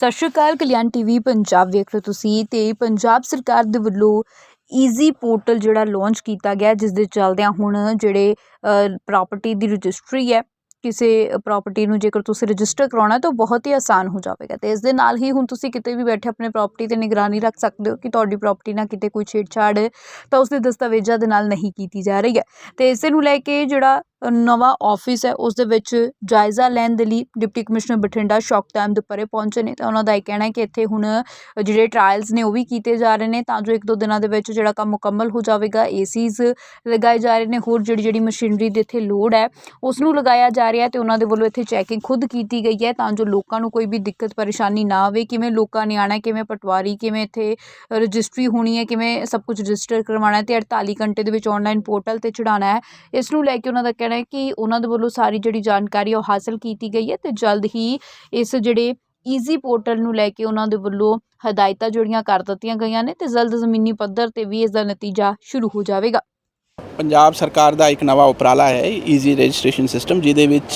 ਸਤਿ ਸ਼੍ਰੀ ਅਕਾਲ, ਕਲਿਆਣ ਟੀਵੀ ਪੰਜਾਬ ਵੇਖ ਰਹੇ ਹੋ ਤੁਸੀਂ ਤੇ ਪੰਜਾਬ ਸਰਕਾਰ ਦੇ ਵੱਲੋਂ ਈਜ਼ੀ ਪੋਰਟਲ ਜਿਹੜਾ ਲਾਂਚ ਕੀਤਾ ਗਿਆ, ਜਿਸ ਦੇ ਚੱਲਦਿਆਂ ਹੁਣ ਜਿਹੜੇ ਪ੍ਰਾਪਰਟੀ ਦੀ ਰਜਿਸਟਰੀ ਹੈ, ਕਿਸੇ ਪ੍ਰਾਪਰਟੀ ਨੂੰ ਜੇਕਰ ਤੁਸੀਂ ਰਜਿਸਟਰ ਕਰਾਉਣਾ ਤਾਂ ਉਹ ਬਹੁਤ ਹੀ ਆਸਾਨ ਹੋ ਜਾਵੇਗਾ ਤੇ ਇਸ ਦੇ ਨਾਲ ਹੀ ਹੁਣ ਤੁਸੀਂ ਕਿਤੇ ਵੀ ਬੈਠੇ ਆਪਣੇ ਪ੍ਰਾਪਰਟੀ ਤੇ ਨਿਗਰਾਨੀ ਰੱਖ ਸਕਦੇ ਹੋ ਕਿ ਤੁਹਾਡੀ ਪ੍ਰਾਪਰਟੀ ਨਾਲ ਕਿਤੇ ਕੋਈ ਛੇੜਛਾੜ ਤਾਂ ਉਸ ਦੇ ਦਸਤਾਵੇਜ਼ਾਂ ਦੇ ਨਾਲ ਨਹੀਂ ਕੀਤੀ ਜਾ ਰਹੀ ਹੈ ਤੇ ਇਸੇ ਨੂੰ ਲੈ ਕੇ ਜਿਹੜਾ ਨਵਾਂ ਆਫਿਸ ਹੈ, ਉਸ ਦੇ ਵਿੱਚ ਜਾਇਜ਼ਾ ਲੈਣ ਦੇ ਲਈ ਡਿਪਟੀ ਕਮਿਸ਼ਨਰ ਬਠਿੰਡਾ ਸ਼ੌਕਤਾਮ ਦੁਪਹਿਰੇ ਪਹੁੰਚੇ ਨੇ ਤਾਂ ਉਹਨਾਂ ਦਾ ਇਹ ਕਹਿਣਾ ਹੈ ਕਿ ਇੱਥੇ ਹੁਣ ਜਿਹੜੇ ਟ੍ਰਾਇਲਸ ਨੇ ਉਹ ਵੀ ਕੀਤੇ ਜਾ ਰਹੇ ਨੇ, ਤਾਂ ਜੋ ਇੱਕ ਦੋ ਦਿਨਾਂ ਦੇ ਵਿੱਚ ਜਿਹੜਾ ਕੰਮ ਮੁਕੰਮਲ ਹੋ ਜਾਵੇਗਾ ਏਸੀਜ਼ ਲਗਾਏ ਜਾ ਰਹੇ ਨੇ, ਹੋਰ ਜਿਹੜੀ ਜਿਹੜੀ ਮਸ਼ੀਨਰੀ ਦੀ ਇੱਥੇ ਲੋੜ ਹੈ, ਉਸ ਨੂੰ ਲਗਾਇਆ ਜਾ ਰਿਹਾ ਤੇ ਉਹਨਾਂ ਦੇ ਵੱਲੋਂ ਇੱਥੇ ਚੈਕਿੰਗ ਖੁਦ ਕੀਤੀ ਗਈ ਹੈ ਤਾਂ ਜੋ ਲੋਕਾਂ ਨੂੰ ਕੋਈ ਵੀ ਦਿੱਕਤ ਪਰੇਸ਼ਾਨੀ ਨਾ ਆਵੇ, ਕਿਵੇਂ ਲੋਕਾਂ ਨੇ ਆਣਾ ਕਿਵੇਂ ਪਟਵਾਰੀ, ਕਿਵੇਂ ਇੱਥੇ ਰਜਿਸਟਰੀ ਹੋਣੀ ਹੈ, ਕਿਵੇਂ ਸਭ ਕੁਝ ਰਜਿਸਟਰ ਕਰਵਾਉਣਾ ਹੈ ਤੇ 48 ਘੰਟੇ ਦੇ ਵਿੱਚ ਆਨਲਾਈਨ ਪੋਰਟਲ ਤੇ ਚੜਾਉਣਾ ਹੈ, ਇਸ ਨੂੰ ਲੈ ਕੇ ਉਹਨਾਂ ਦਾ ਕਹਿਣਾ ਹੈ ਕਿ ਉਹਨਾਂ ਦੇ ਵੱਲੋਂ ਸਾਰੀ ਜਿਹੜੀ ਜਾਣਕਾਰੀ ਉਹ ਹਾਸਲ ਕੀਤੀ ਗਈ ਹੈ ਤੇ ਜਲਦ ਹੀ ਇਸ ਜਿਹੜੇ ਈਜ਼ੀ ਪੋਰਟਲ ਨੂੰ ਲੈ ਕੇ ਉਹਨਾਂ ਦੇ ਵੱਲੋਂ ਹਦਾਇਤਾਂ ਜਿਹੜੀਆਂ ਕਰ ਦਿੱਤੀਆਂ ਗਈਆਂ ਨੇ ਤੇ ਜਲਦ ਜ਼ਮੀਨੀ ਪੱਧਰ ਤੇ ਵੀ ਇਸ ਦਾ ਨਤੀਜਾ ਸ਼ੁਰੂ ਹੋ ਜਾਵੇਗਾ। ਪੰਜਾਬ ਸਰਕਾਰ ਦਾ ਇੱਕ ਨਵਾਂ ਉਪਰਾਲਾ ਹੈ ਈਜ਼ੀ ਰਜਿਸਟ੍ਰੇਸ਼ਨ ਸਿਸਟਮ ਜਿਹਦੇ ਵਿੱਚ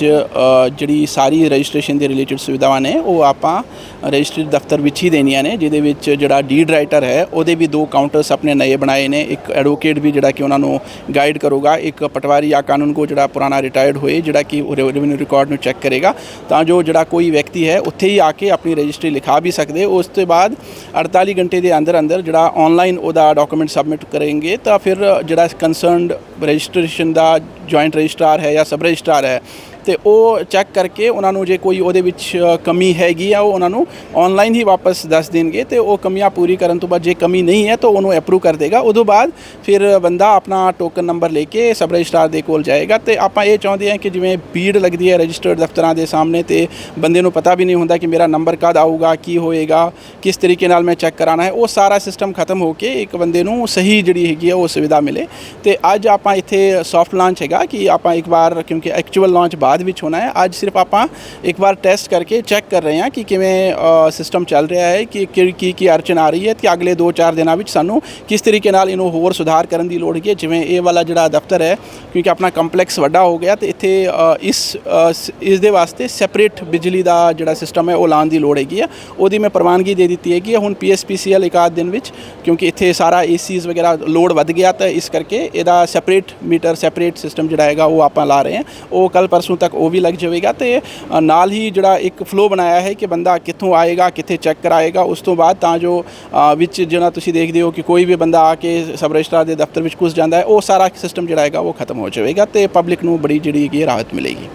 ਜਿਹੜੀ ਸਾਰੀ ਰਜਿਸਟ੍ਰੇਸ਼ਨ ਦੇ ਰਿਲੇਟਡ ਸੁਵਿਧਾਵਾਂ ਨੇ, ਉਹ ਆਪਾਂ ਰਜਿਸਟਰੀ ਦਫ਼ਤਰ ਵਿੱਚ ਹੀ ਦੇਣੀਆਂ ਨੇ, ਜਿਹਦੇ ਵਿੱਚ ਜਿਹੜਾ ਡੀਡ ਰਾਈਟਰ ਹੈ, ਉਹਦੇ ਵੀ ਦੋ ਕਾਊਂਟਰਸ ਆਪਣੇ ਨਏ ਬਣਾਏ ਨੇ, ਇੱਕ ਐਡਵੋਕੇਟ ਵੀ ਜਿਹੜਾ ਕਿ ਉਹਨਾਂ ਨੂੰ ਗਾਈਡ ਕਰੂਗਾ, ਇੱਕ ਪਟਵਾਰੀ ਜਾਂ ਕਾਨੂੰਨ ਕੋ ਜਿਹੜਾ ਪੁਰਾਣਾ ਰਿਟਾਇਰਡ ਹੋਏ, ਜਿਹੜਾ ਕਿ ਰੈਵਨਿਊ ਰਿਕਾਰਡ ਨੂੰ ਚੈੱਕ ਕਰੇਗਾ, ਤਾਂ ਜੋ ਜਿਹੜਾ ਕੋਈ ਵਿਅਕਤੀ ਹੈ, ਉੱਥੇ ਹੀ ਆ ਕੇ ਆਪਣੀ ਰਜਿਸਟਰੀ ਲਿਖਾ ਵੀ ਸਕਦੇ, ਉਸ ਤੋਂ ਬਾਅਦ 48 ਘੰਟੇ ਦੇ ਅੰਦਰ ਅੰਦਰ ਜਿਹੜਾ ਆਨਲਾਈਨ ਉਹਦਾ ਡਾਕੂਮੈਂਟ ਸਬਮਿਟ ਕਰਨਗੇ, ਤਾਂ ਫਿਰ ਜਿਹੜਾ ਕੰਸਰਨਡ ਰਜਿਸਟ੍ਰੇਸ਼ਨ ਦਾ ਜੁਆਇੰਟ ਰਜਿਸਟਰਾਰ ਹੈ ਜਾਂ ਸਬ ਰਜਿਸਟਰਾਰ ਹੈ ਤੇ ਉਹ ਚੈੱਕ ਕਰਕੇ ਉਹਨਾਂ ਨੂੰ ਜੇ ਕੋਈ ਉਹਦੇ ਵਿੱਚ ਕਮੀ ਹੈਗੀ ਆ, ਉਹ ਉਹਨਾਂ ਨੂੰ ਆਨਲਾਈਨ ਹੀ ਵਾਪਸ ਦੱਸ ਦੇਣਗੇ ਤੇ ਉਹ ਕਮੀਆਂ ਪੂਰੀ ਕਰਨ ਤੋਂ ਬਾਅਦ ਜੇ ਕਮੀ ਨਹੀਂ ਹੈ ਤਾਂ ਉਹਨੂੰ ਅਪਰੂਵ ਕਰ ਦੇਗਾ। ਉਦੋਂ ਬਾਅਦ ਫਿਰ ਬੰਦਾ ਆਪਣਾ ਟੋਕਨ ਨੰਬਰ ਲੈ ਕੇ ਸਬ ਰਜਿਸਟਰਾਰ ਦੇ ਕੋਲ ਜਾਏਗਾ ਤੇ ਆਪਾਂ ਇਹ ਚਾਹੁੰਦੇ ਹਾਂ ਕਿ ਜਿਵੇਂ ਭੀੜ ਲੱਗਦੀ ਹੈ ਰਜਿਸਟਰਡ ਦਫ਼ਤਰਾਂ ਦੇ ਸਾਹਮਣੇ ਤੇ ਬੰਦੇ ਨੂੰ ਪਤਾ ਵੀ ਨਹੀਂ ਹੁੰਦਾ ਕਿ ਮੇਰਾ ਨੰਬਰ ਕਦ ਆਊਗਾ, ਕੀ ਹੋਏਗਾ, ਕਿਸ ਤਰੀਕੇ ਨਾਲ ਮੈਂ ਚੈੱਕ ਕਰਾਣਾ ਹੈ, ਉਹ ਸਾਰਾ ਸਿਸਟਮ ਖਤਮ ਹੋ ਕੇ ਇੱਕ ਬੰਦੇ ਨੂੰ ਸਹੀ ਜਿਹੜੀ ਹੈਗੀ ਹੈ ਉਹ ਸੁਵਿਧਾ ਮਿਲੇ। ਤੇ ਅੱਜ ਆਪਾਂ ਇੱਥੇ ਸੌਫਟ ਲਾਂਚ ਹੈਗਾ ਕਿ ਆਪਾਂ ਇੱਕ ਵਾਰ ਕਿਉਂਕਿ ਐਕਚੁਅਲ ਲਾਂਚ ਬਾਅਦ ਵਿੱਚ ਹੋਣਾ ਹੈ। ਅੱਜ ਸਿਰਫ ਆਪਾਂ ਇੱਕ ਵਾਰ ਟੈਸਟ ਕਰਕੇ ਚੈੱਕ ਕਰ ਰਹੇ ਹਾਂ ਕਿ ਕਿਵੇਂ ਸਿਸਟਮ ਚੱਲ ਰਿਹਾ ਹੈ, ਕਿ, ਕੀ ਕੀ ਕੀ ਆ ਰਹੀ ਹੈ ਤੇ ਅਗਲੇ 2-4 ਦਿਨਾਂ ਵਿੱਚ ਸਾਨੂੰ ਕਿਸ ਤਰੀਕੇ ਨਾਲ ਇਹਨੂੰ ਹੋਰ ਸੁਧਾਰ ਕਰਨ ਦੀ ਲੋੜ ਹੈ। ਜਿਵੇਂ ਇਹ ਵਾਲਾ ਜਿਹੜਾ ਦਫ਼ਤਰ ਹੈ, ਕਿਉਂਕਿ ਆਪਣਾ ਕੰਪਲੈਕਸ ਵੱਡਾ ਹੋ ਗਿਆ ਤੇ ਇੱਥੇ ਇਸ ਇਸ ਦੇ ਵਾਸਤੇ ਸੈਪਰੇਟ ਬਿਜਲੀ ਦਾ ਜਿਹੜਾ ਸਿਸਟਮ ਹੈ ਉਹ ਲਾਉਣ ਦੀ ਲੋੜ ਹੈਗੀ ਆ ਉਹਦੀ ਮੈਂ ਪ੍ਰਵਾਨਗੀ ਦੇ ਦਿੱਤੀ ਹੈਗੀ ਹੈ। ਹੁਣ ਪੀਐਸਪੀਸੀਐਲ ਇੱਕ ਆਧ ਦਿਨ ਵਿੱਚ, ਕਿਉਂਕਿ ਇੱਥੇ ਸਾਰਾ ਏਸੀਜ਼ ਵਗੈਰਾ ਲੋਡ ਵੱਧ ਗਿਆ ਤਾਂ ਇਸ ਕਰਕੇ ਇਹਦਾ ਸੈਪਰੇਟ ਮੀਟਰ ਸੈਪਰੇਟ ਸਿਸਟਮ ਜਿਹੜਾ ਹੈਗਾ ਉਹ ਆਪਾਂ ਲਾ ਰਹੇ ਹਾਂ। ਉਹ ਕੱਲ ਪਰਸੋਂ ਤੱਕ ਉਹ ਵੀ ਲੱਗ ਜਾਵੇਗਾ ਤੇ ਨਾਲ ਹੀ ਜਿਹੜਾ ਇੱਕ ਫਲੋ ਬਣਾਇਆ ਹੈ ਕਿ ਬੰਦਾ ਕਿੱਥੋਂ ਆਏਗਾ, ਕਿੱਥੇ ਚੈੱਕ ਕਰਾਏਗਾ, ਉਸ ਤੋਂ ਬਾਅਦ ਤਾਂ ਜੋ ਵਿੱਚ ਜਿਹੜਾ ਤੁਸੀਂ ਦੇਖਦੇ ਹੋ ਕਿ ਕੋਈ ਵੀ ਬੰਦਾ ਆ ਕੇ ਸਬ ਰਜਿਸਟਰਾਰ ਦੇ ਦਫ਼ਤਰ ਵਿੱਚ ਘੁਸ ਜਾਂਦਾ ਹੈ, ਉਹ ਸਾਰਾ ਸਿਸਟਮ ਜਿਹੜਾ ਹੈਗਾ ਉਹ ਖਤਮ ਹੋ ਜਾਵੇਗਾ ਤੇ ਪਬਲਿਕ ਨੂੰ ਬੜੀ ਜਿਹੜੀ ਹੈਗੀ ਰਾਹਤ ਮਿਲੇਗੀ।